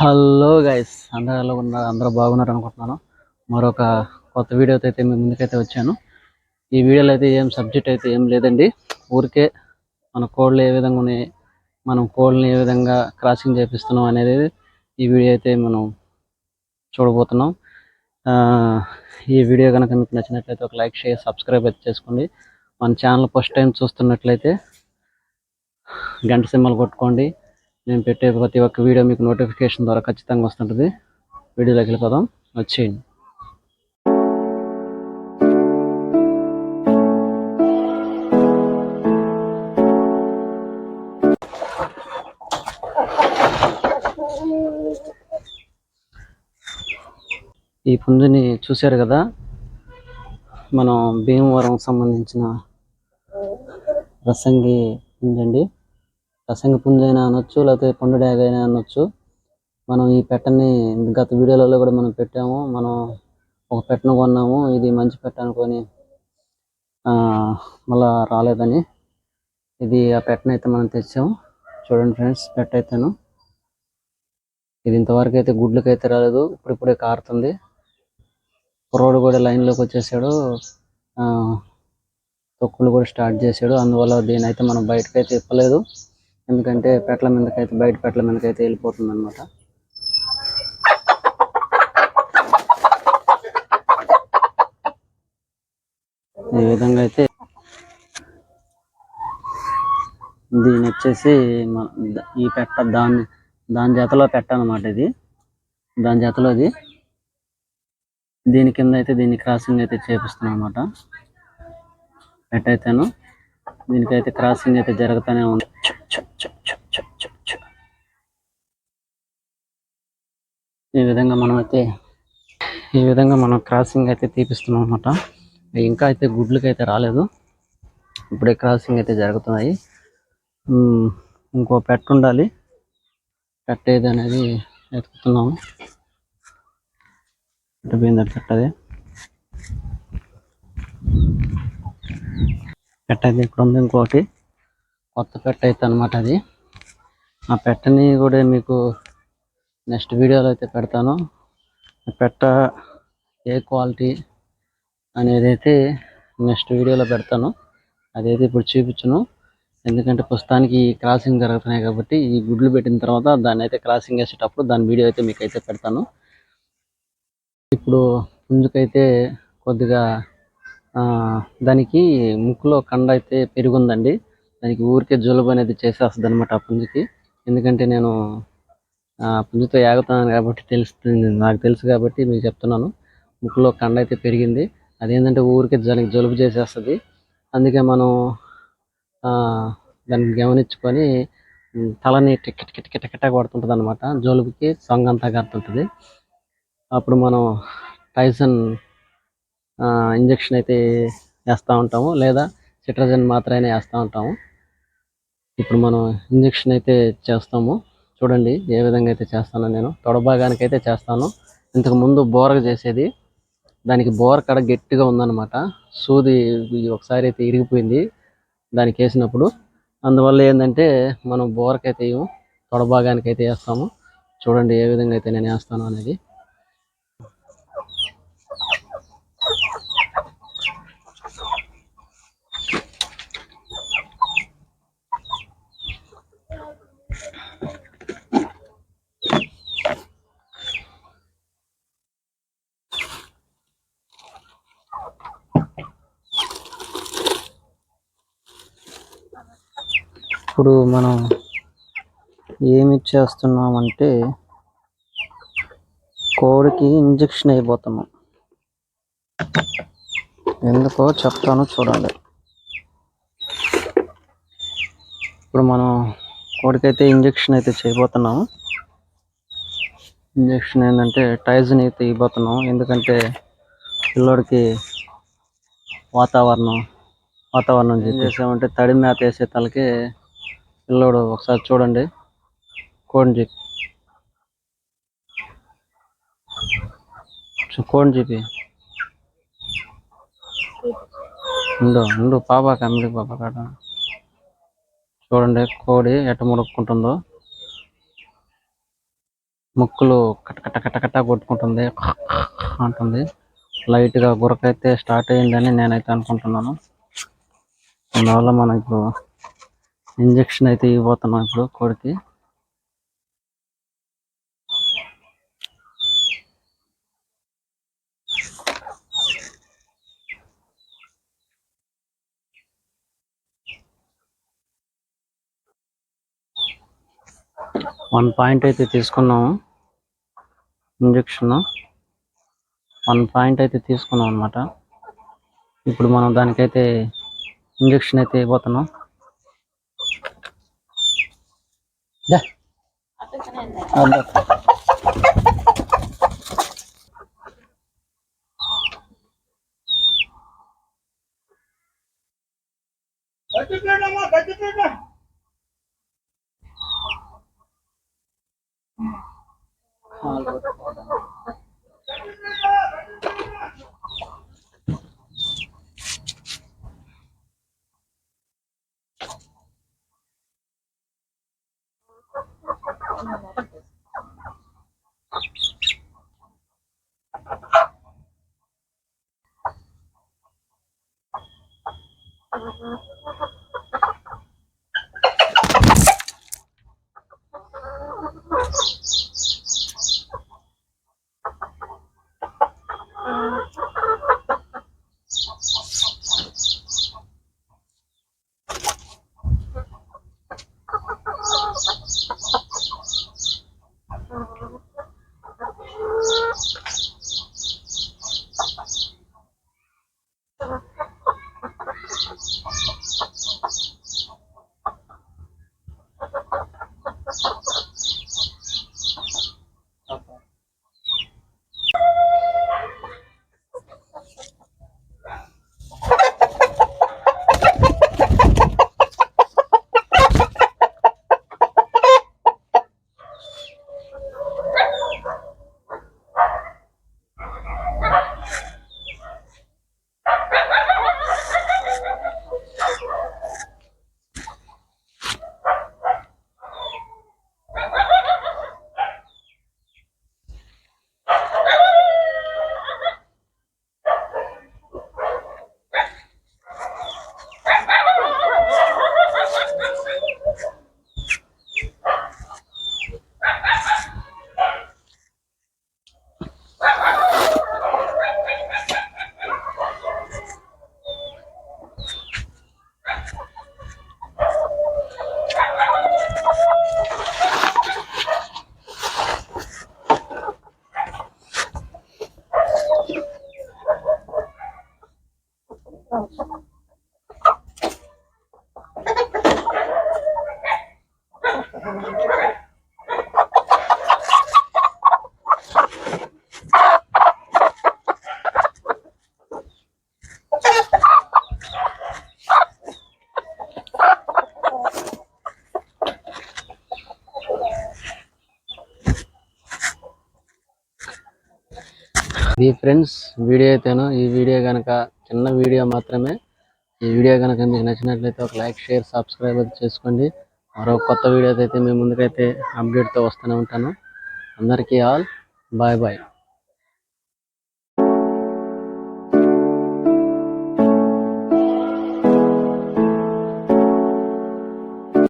Hello guys అందరూ ఎలా ఉన్నారు? అందరూ బాగున్నారు అనుకుంటున్నాను. మరొక కొత్త వీడియోతో అయితే మీ ముందుకైతే వచ్చాను. ఈ వీడియోలో అయితే ఏం సబ్జెక్ట్ అయితే ఏం లేదండి. ఊరికే మన కోళ్ళు ఏ విధంగా ఉన్నాయి మనం కోళ్ళని ఏ విధంగా క్రాసింగ్ చేపిస్తున్నాం అనేది ఈ వీడియో అయితే మనం చూడబోతున్నాం. ఈ వీడియో కనుక మీకు నచ్చినట్లయితే ఒక లైక్ షేర్ సబ్స్క్రైబ్ అయితే చేసుకోండి. మన ఛానల్ ఫస్ట్ టైం చూస్తున్నట్లయితే గంట సింబల్ కొట్టుకోండి. నేను పెట్టే ప్రతి ఒక్క వీడియో మీకు నోటిఫికేషన్ ద్వారా ఖచ్చితంగా వస్తుంటుంది. వీడియోలోకి వెళ్ళిపోదాం. వచ్చేయండి. ఈ పుంజుని చూశారు కదా? మనం భీమవరం సంబంధించిన రసంగి పుంజండి. రసంగి పుంజు అయినా అనొచ్చు లేకపోతే పండు డ్యాగ అయినా అనొచ్చు. మనం ఈ పెట్టని గత వీడియోలలో కూడా మనం పెట్టాము. మనం ఒక పెట్టను కొన్నాము. ఇది మంచి పెట్ట అనుకొని ఆ, మళ్ళా రాలేదని ఇది ఆ పెట్టను అయితే మనం తెచ్చాము. చూడండి ఫ్రెండ్స్ పెట్ట అయితేను ఇది ఇంతవరకు అయితే గుడ్లకి అయితే రాలేదు. ఇప్పుడిప్పుడే కారుతుంది. కుర్రోడు కూడా లైన్లోకి వచ్చేసాడు. ఆ, తొక్కులు కూడా స్టార్ట్ చేశాడు అందువల్ల దీని అయితే మనం బయటకైతే ఇప్పలేదు ఎందుకంటే పెట్ల మీదకైతే బయట పెట్ల మీదకైతే వెళ్ళిపోతుంది అనమాట ఈ విధంగా అయితే దీని వచ్చేసి ఈ పెట్ట దాని దాని జతలో పెట్ట అనమాట ఇది. దాని జతలో ఇది. దీని కింద అయితే దీన్ని క్రాసింగ్ అయితే చేపిస్తున్నాం అనమాట పెట్ట అయితేను దీనికైతే క్రాసింగ్ అయితే జరుగుతూనే ఉంది. ఈ విధంగా మనమైతే ఈ విధంగా మనం క్రాసింగ్ అయితే తీపిస్తున్నాం అనమాట ఇంకా అయితే గుడ్లకి అయితే రాలేదు. ఇప్పుడే క్రాసింగ్ అయితే జరుగుతున్నాయి. ఇంకో పెట్ట ఉండాలి. పెట్టేది అనేది వెతుకుతున్నాము. ఇటు పెట్టది పెట్ట అది? పెట్ట అయితే ఇక్కడ ఉంది ఇంకోటి. కొత్త పెట్ట అయితే అనమాట అది. ఆ పెట్టని కూడా మీకు నెక్స్ట్ వీడియోలో అయితే పెడతాను. పెట్ట ఏ క్వాలిటీ అనేది అయితే నెక్స్ట్ వీడియోలో పెడతాను. అదైతే ఇప్పుడు చూపించను. ఎందుకంటే ప్రస్తుతానికి క్రాసింగ్ జరుగుతున్నాయి కాబట్టి ఈ గుడ్లు పెట్టిన తర్వాత దాన్ని అయితే క్రాసింగ్ వేసేటప్పుడు దాని వీడియో అయితే మీకు అయితే పెడతాను. ఇప్పుడు పుంజుకైతే కొద్దిగా దానికి ముక్కులో కండ అయితే పెరుగుందండి. దానికి ఊరికే జలుబు అనేది చేసేస్తుంది అనమాట ఆ పుంజుకి. ఎందుకంటే నేను పుంజుతో ఏగుతున్నాను కాబట్టి తెలుస్తుంది నాకు తెలుసు కాబట్టి మీకు చెప్తున్నాను. ముక్కులో కండ అయితే పెరిగింది. అదేంటంటే ఊరికే జలు జలుబు చేసేస్తుంది. అందుకే మనం దాన్ని గమనించుకొని తలని టిక్ టిక్ టిక్ కొడుతుంటుంది అనమాట జలుబుకి సొంగ అంతా కడుతుంటుంది అప్పుడు మనం టైసన్ ఇంజక్షన్ అయితే వేస్తూ ఉంటాము. లేదా సిట్రజన్ మాత్రమే వేస్తూ ఉంటాము. ఇప్పుడు మనం ఇంజెక్షన్ అయితే చేస్తాము. చూడండి ఏ విధంగా అయితే చేస్తానో నేను. తొడభాగానికి అయితే చేస్తాను. ఇంతకు ముందు బోరగా చేసేది. దానికి బోర కడ గట్టిగా ఉందన్నమాట. సూది ఒకసారి అయితే ఇరిగిపోయింది దానికి వేసినప్పుడు. అందువల్ల ఏంటంటే మనం బోరకైతే వేయము తొడభాగానికి అయితే వేస్తాము. చూడండి ఏ విధంగా అయితే నేను వేస్తాను అనేది. ఇప్పుడు మనం ఏమి చేస్తున్నామంటే కోడికి ఇంజెక్షన్ అయిపోతున్నాం. ఎందుకో చెప్తాను చూడండి. ఇప్పుడు మనం కోడికైతే ఇంజెక్షన్ అయితే చేయబోతున్నాము ఇంజెక్షన్ ఏంటంటే టైజన్ అయితే ఇవ్వబోతున్నాం. ఎందుకంటే పిల్లోడికి వాతావరణం వాతావరణం చేసామంటే తడి మేత వేసే తలకి పిల్లోడు ఒకసారి చూడండి. కోడిని చెప్పి. కోడి కోడిని చెప్పి. ఉండు ఉండు పాప కమిడి పాప కాడ చూడండి కోడి ఎట్ట ముడుక్కుంటుందో. ముక్కులు కటకట కటకట కొట్టుకుంటుంది. అంటుంది. లైట్గా గురకైతే స్టార్ట్ అయ్యిందని నేనైతే అనుకుంటున్నాను. అందువల్ల మనం ఇప్పుడు ఇంజక్షన్ అయితే ఇవ్వబోతున్నాం ఇప్పుడు కోడికి. వన్ పాయింట్ అయితే తీసుకున్నాము ఇంజెక్షన్. వన్ పాయింట్ అయితే తీసుకున్నాం అనమాట ఇప్పుడు మనం దానికైతే ఇంజెక్షన్ అయితే ఇవ్వబోతున్నాం. நாலு Enggak. Oh. ఇది ఫ్రెండ్స్ వీడియో అయితేను ఈ వీడియో కనుక చిన్న వీడియో మాత్రమే. ఈ వీడియో కనుక మీకు నచ్చినట్లయితే ఒక లైక్ షేర్ సబ్స్క్రైబ్ అయితే చేసుకోండి. మరో కొత్త వీడియో అయితే మేము ముందుకైతే అప్డేట్తో వస్తూనే ఉంటాను. అందరికీ ఆల్ బాయ్ బాయ్